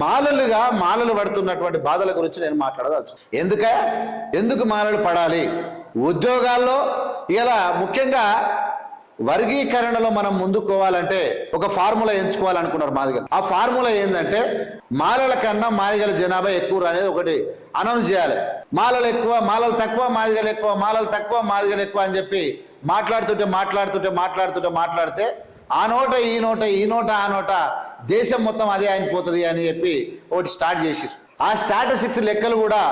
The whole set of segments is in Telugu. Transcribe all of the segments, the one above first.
మాలలుగా మాలలు పడుతున్నటువంటి బాధల గురించి నేను మాట్లాడదచ్చు ఎందుక? ఎందుకు మాలలు పడాలి? ఉద్యోగాల్లో ఇలా ముఖ్యంగా వర్గీకరణలో మనం ముందుకోవాలంటే ఒక ఫార్ములా ఎంచుకోవాలనుకున్నారు మాదిగలు ఆ ఫార్ములా ఏంటంటే మాలల కన్నా మాదిగల జనాభా ఎక్కువ అనేది ఒకటి అనౌన్స్ చేయాలి. మాలలు ఎక్కువ మాలలు తక్కువ మాదిగలు ఎక్కువ మాలలు తక్కువ మాదిగలు ఎక్కువ అని చెప్పి మాట్లాడుతుంటే మాట్లాడుతుంటే మాట్లాడుతుంటే మాట్లాడితే ఆ నోట ఈ నోట ఈ నోట ఆ నోట దేశం మొత్తం అదే అయిపోతుంది అని చెప్పి ఒకటి స్టార్ట్ చేసిరు ఆ స్టాటస్టిక్స్ లెక్కలు కూడా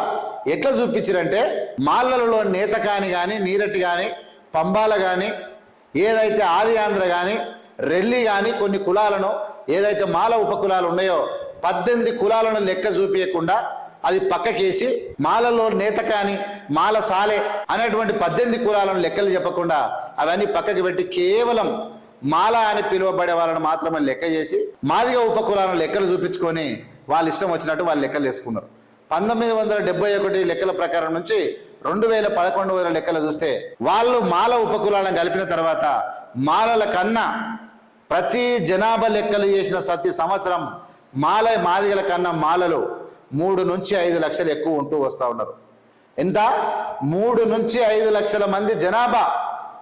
ఎట్లా చూపించారంటే మాలలలో నేత కాని కానీ నీరటి కానీ పంబాల కానీ ఏదైతే ఆది ఆంధ్ర కానీ రెల్లి కానీ కొన్ని కులాలను ఏదైతే మాల ఉపకులాలు ఉన్నాయో పద్దెనిమిది కులాలను లెక్క చూపించకుండా అది పక్కకేసి మాలలో నేత కాని మాల సాలే అనేటువంటి పద్దెనిమిది కులాలను లెక్కలు చెప్పకుండా అవన్నీ పక్కకి పెట్టి కేవలం మాల అని పిలువబడే వాళ్ళని మాత్రమే లెక్క చేసి మాదిగ ఉపకులాలను లెక్కలు చూపించుకొని వాళ్ళ ఇష్టం వచ్చినట్టు వాళ్ళు లెక్కలు వేసుకున్నారు. పంతొమ్మిది వందల డెబ్బై ఒకటి లెక్కల ప్రకారం నుంచి రెండు వేల పదకొండు వేల లెక్కలు చూస్తే వాళ్ళు మాల ఉపకులాలను కలిపిన తర్వాత మాలల కన్నా ప్రతి జనాభా లెక్కలు చేసిన ప్రతి సంవత్సరం మాల మాదిగల కన్నా మాలలు మూడు నుంచి ఐదు లక్షలు ఎక్కువ ఉంటూ వస్తూ ఉన్నారు. ఎంత? మూడు నుంచి ఐదు లక్షల మంది జనాభా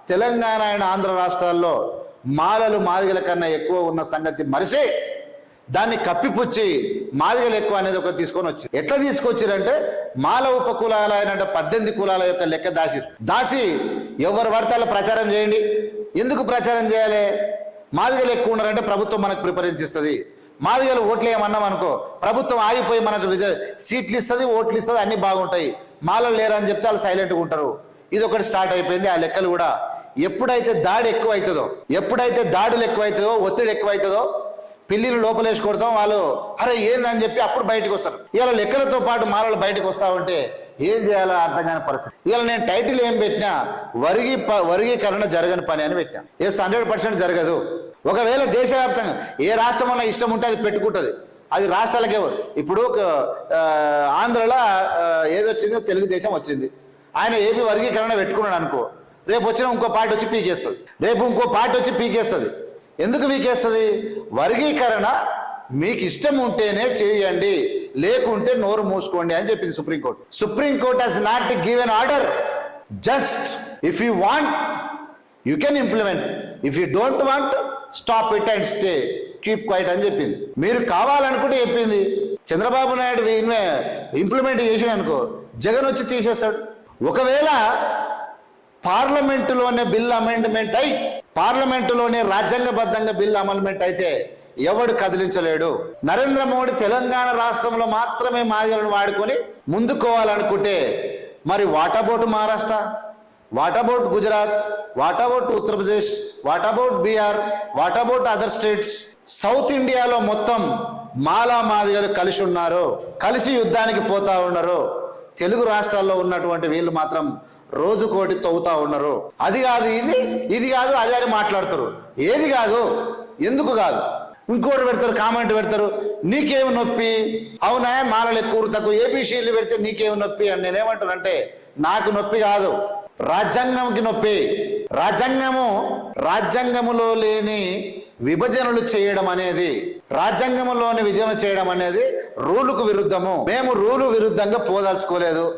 తెలంగాణ అండ్ ఆంధ్ర రాష్ట్రాల్లో మాలలు మాదిగల కన్నా ఎక్కువ ఉన్న సంగతి మరిచి దాన్ని కప్పిపుచ్చి మాదిగలు ఎక్కువ అనేది ఒకటి తీసుకొని వచ్చి ఎట్లా తీసుకొచ్చారంటే మాల ఉప కులాల అయిన పద్దెనిమిది కులాల యొక్క లెక్క దాసి దాసి ఎవరు పడతాలో ప్రచారం చేయండి. ఎందుకు ప్రచారం చేయాలి? మాదిగలు ఎక్కువ ఉన్నారంటే ప్రభుత్వం మనకు ప్రిఫరెన్స్ ఇస్తుంది. మాదిగలు ఓట్లు ఏమన్నాం అనుకో ప్రభుత్వం ఆగిపోయి మనకు సీట్లు ఇస్తుంది ఓట్లు ఇస్తుంది అన్ని బాగుంటాయి. మాలలు లేరని చెప్తే వాళ్ళు సైలెంట్గా ఉంటారు. ఇది ఒకటి స్టార్ట్ అయిపోయింది ఆ లెక్కలు కూడా ఎప్పుడైతే దాడి ఎక్కువ అవుతుందో ఎప్పుడైతే దాడులు ఎక్కువ అవుతుందో ఒత్తిడి ఎక్కువ అవుతుందో పిల్లిని లోపలేసి కొడతాం వాళ్ళు అరే ఏందని చెప్పి అప్పుడు బయటకు వస్తారు. ఇలా లెక్కలతో పాటు మాలలు బయటకు వస్తా ఉంటే ఏం చేయాలో అర్థం కాని పరిస్థితి. ఇలా నేను టైటిల్ ఏం పెట్టినా వరిగి ప- వర్గీకరణ జరగని పని అని పెట్టినా. ఎస్ హండ్రెడ్ పర్సెంట్ జరగదు. ఒకవేళ దేశవ్యాప్తంగా ఏ రాష్ట్రం ఇష్టం ఉంటే అది పెట్టుకుంటుంది. అది రాష్ట్రాలకే ఇప్పుడు ఆంధ్రలో ఏదొచ్చిందో తెలుగుదేశం వచ్చింది. ఆయన ఏపీ వర్గీకరణ పెట్టుకున్నాడు అనుకో రేపు వచ్చిన ఇంకో పార్టీ వచ్చి పీకేస్తుంది. రేపు ఇంకో పార్టీ వచ్చి పీకేస్తుంది. ఎందుకు పీకేస్తుంది? వర్గీకరణ మీకు ఇష్టం ఉంటేనే చేయండి లేకుంటే నోరు మూసుకోండి అని చెప్పింది supreme court. Supreme court has not given order just if you want you can implement if you don't want stop it and stay keep quiet అని చెప్పింది. మీరు కావాలనుకుంటే చెప్పింది. చంద్రబాబు నాయుడు ఇంప్లిమెంట్ చేసిన అనుకో జగన్ వచ్చి తీసేస్తాడు. ఒకవేళ పార్లమెంటులోనే బిల్ అమెండ్మెంట్ అయి పార్లమెంటులోనే రాజ్యాంగబద్ధంగా బిల్ అమెండ్మెంట్ అయితే ఎవడు కదిలించలేడు. నరేంద్ర మోడీ తెలంగాణ రాష్ట్రంలో మాత్రమే మాదిలను వాడుకొని ముందుకోవాలనుకుంటే మరి what about Maharashtra what about Gujarat what about Uttar Pradesh what about Bihar what about other states south ఇండియాలో మొత్తం మాలా మాదిగలు కలిసి ఉన్నారు కలిసి యుద్ధానికి పోతా ఉన్నారు. తెలుగు రాష్ట్రాల్లో ఉన్నటువంటి వీళ్ళు మాత్రం రోజుకోటి తవ్వుతా ఉన్నారు. అది కాదు ఇది ఇది కాదు అది అని మాట్లాడతారు. ఏది కాదు ఎందుకు కాదు? ఇంకోటి పెడతారు కామెంట్ పెడతారు నీకేమి నొప్పి? అవునా మాలలు ఎక్కువ తక్కువ ఏపీసీలు పెడితే నీకేమి నొప్పి అని నేనేమంటానంటే నాకు నొప్పి కాదు. రాజ్యాంగంకి నొప్పి. రాజ్యాంగము రాజ్యాంగములో లేని విభజనలు చేయడం అనేది రాజ్యాంగంలోని విభజన చేయడం అనేది రూలుకు విరుద్ధము. మేము రూలు విరుద్ధంగా పోదలుచుకోలేదు.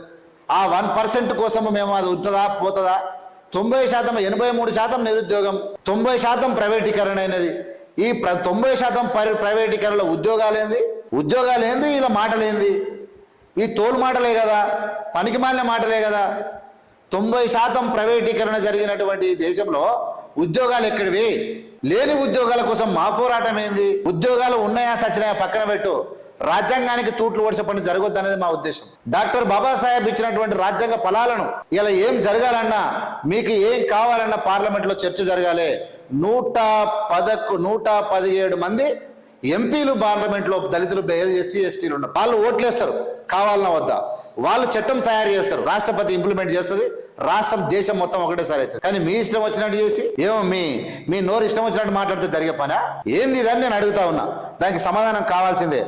ఆ వన్ పర్సెంట్ కోసం మేము అది ఉంటుందా పోతుందా? తొంభై శాతం ఎనభై మూడు శాతం నిరుద్యోగం తొంభై శాతం ప్రైవేటీకరణ అయినది. ఈ ప్ర తొంభై శాతం పరి ప్రైవేటీకరణలో ఉద్యోగాలేంది ఉద్యోగాలేంది ఇలా మాటలేంది ఈ తోలు మాటలే కదా పనికి మాలిన మాటలే కదా. తొంభై శాతం ప్రైవేటీకరణ జరిగినటువంటి దేశంలో ఉద్యోగాలు ఎక్కడివి? లేని ఉద్యోగాల కోసం మా పోరాటం ఏంది? ఉద్యోగాలు ఉన్నాయా సచ్చినాయా? పక్కన పెట్టు. రాజ్యాంగానికి తూట్లు వడిసే పని జరగొద్దు అనేది మా ఉద్దేశం. డాక్టర్ బాబాసాహెబ్ ఇచ్చినటువంటి రాజ్యాంగ ఫలాలను ఇలా ఏం జరగాలన్నా మీకు ఏం కావాలన్నా పార్లమెంట్లో చర్చ జరగాలి. నూట పదకు నూట పదిహేడు మంది ఎంపీలు పార్లమెంట్లో దళితులు ఎస్సీ ఎస్టీలు ఉన్నారు వాళ్ళు ఓట్లేస్తారు. కావాలన్నా వద్దా? వాళ్ళు చట్టం తయారు చేస్తారు. రాష్ట్రపతి ఇంప్లిమెంట్ చేస్తుంది. రాష్ట్రం దేశం మొత్తం ఒకటేసారి అవుతుంది. కానీ మీ ఇష్టం వచ్చినట్టు చేసి ఏమో మీ మీ నోరు ఇష్టం వచ్చినట్టు మాట్లాడితే జరిగే పనా? ఏంది ఇదని నేను అడుగుతా ఉన్నా. దానికి సమాధానం కావాల్సిందే.